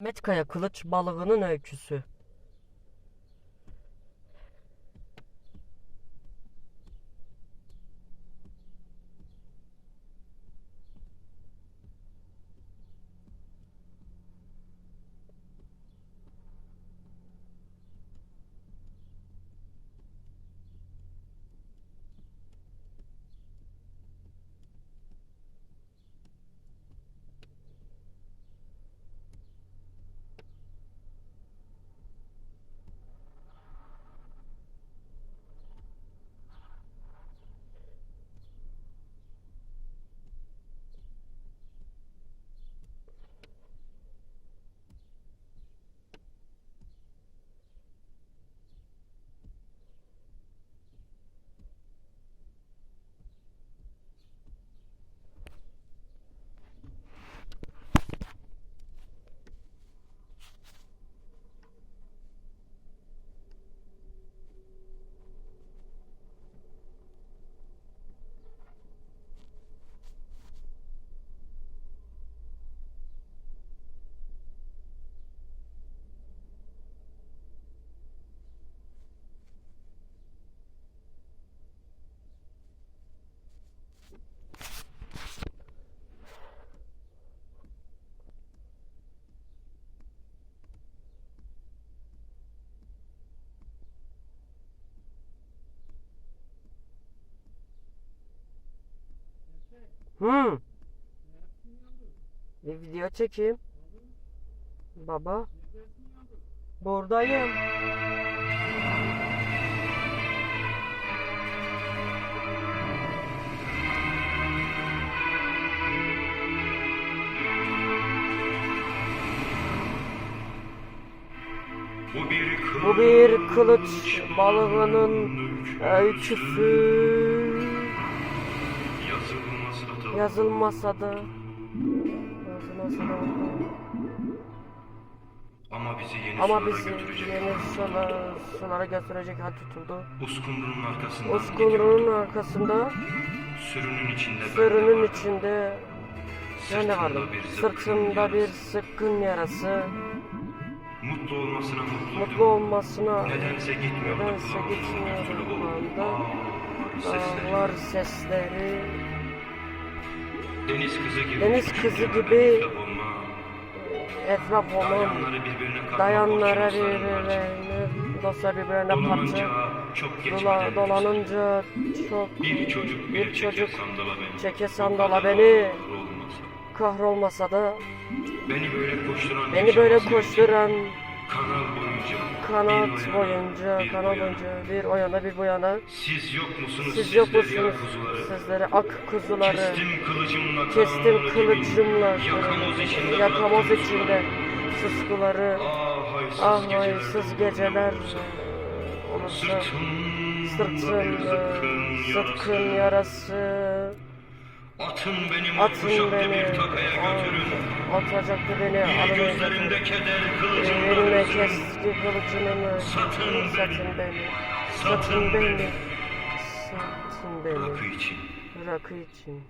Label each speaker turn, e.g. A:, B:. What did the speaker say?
A: Metkaya kılıç balığının öyküsü. Hmm. Bir video çekeyim. Baba. Buradayım.
B: Bu bir kılıç
A: balığının öyküsü.
B: Yazılmasa da
A: Yazılmasa da.
B: Ama bizi yeni
A: Ama
B: sulara
A: bizi
B: götürecek.
A: yeni sulara götürecek hal tutuldu.
B: Uskumru'nun arkasından
A: Uskumru'nun
B: gidiyorduk.
A: arkasında
B: Sürünün içinde ben de
A: sürünün
B: vardım.
A: içinde ben de vardım.
B: Sırtımda bir zıpkın
A: Sırtımda bir sıkkın yarası.
B: Mutlu olmasına mutluydum.
A: Mutlu olmasına
B: Nedense gitmiyordu
A: nedense
B: kulağımın
A: gitmiyordu
B: gürültülü o
A: kulağımda.
B: ağır sesleri.
A: Dağlar sesleri,
B: Deniz kızı gibi,
A: Deniz kızı gibi
B: etraf katma
A: dayanlara birbirine, dostlar birbirine parça.
B: Dolanınca çok
A: Dola, dolanınca çok
B: bir çocuk
A: bir çocuk çeke sandala beni. kahrolmasa da
B: Beni böyle koşturan
A: beni böyle koşturan
B: kanal boyunca
A: kanat boyunca,
B: yana.
A: boyunca bir o yana bir bu yana.
B: Siz yok musunuz
A: siz yok musunuz
B: kuzuları?
A: sizlere ak kuzuları?
B: Kestim kılıcımla
A: kestim kılıcımla.
B: Yakamoz içinde
A: yakamoz içinde suskuları.
B: Ah haysız
A: ah
B: geceler. sırtımda zıpkın
A: sıtkın
B: yarası.
A: yarası
B: Atın beni
A: atın beni
B: bir takaya götürün.
A: Atacaktı beni alın.
B: gözlerinde keder kılıcımla
A: Elime kesti kılıcını
B: Satın beni.
A: satın beni.
B: Satın
A: beni. Satın beni.
B: Rakı için.
A: Rakı için